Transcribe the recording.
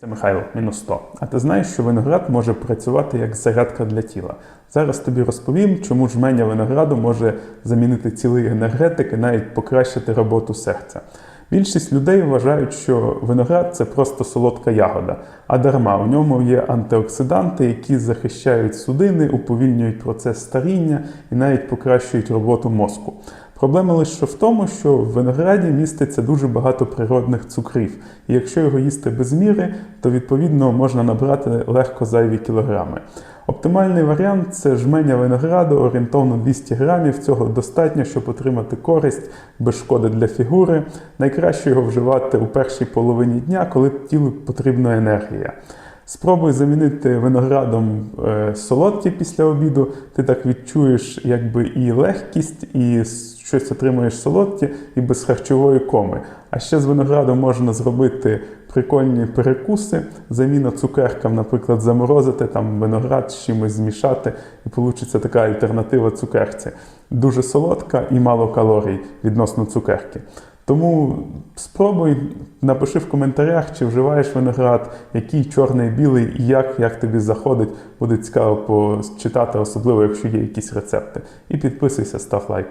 Це Михайло, мінус 100. А ти знаєш, що виноград може працювати як зарядка для тіла. Зараз тобі розповім, чому жменя винограду може замінити цілий енергетик і навіть покращити роботу серця. Більшість людей вважають, що виноград це просто солодка ягода, а дарма у ньому є антиоксиданти, які захищають судини, уповільнюють процес старіння і навіть покращують роботу мозку. Проблема лише в тому, що в винограді міститься дуже багато природних цукрів, і якщо його їсти без міри, то відповідно можна набрати легко зайві кілограми. Оптимальний варіант це жменя винограду орієнтовно 200 грамів. Цього достатньо, щоб отримати користь без шкоди для фігури. Найкраще його вживати у першій половині дня, коли тілу потрібна енергія. Спробуй замінити виноградом е, солодкі після обіду. Ти так відчуєш якби і легкість, і щось отримуєш солодке, і без харчової коми. А ще з виноградом можна зробити прикольні перекуси, заміна цукеркам, наприклад, заморозити там виноград з чимось змішати, і вийде така альтернатива цукерці. Дуже солодка і мало калорій відносно цукерки. Тому спробуй, напиши в коментарях, чи вживаєш виноград, який чорний, білий і як, як тобі заходить. Буде цікаво почитати, особливо якщо є якісь рецепти. І підписуйся, став лайк.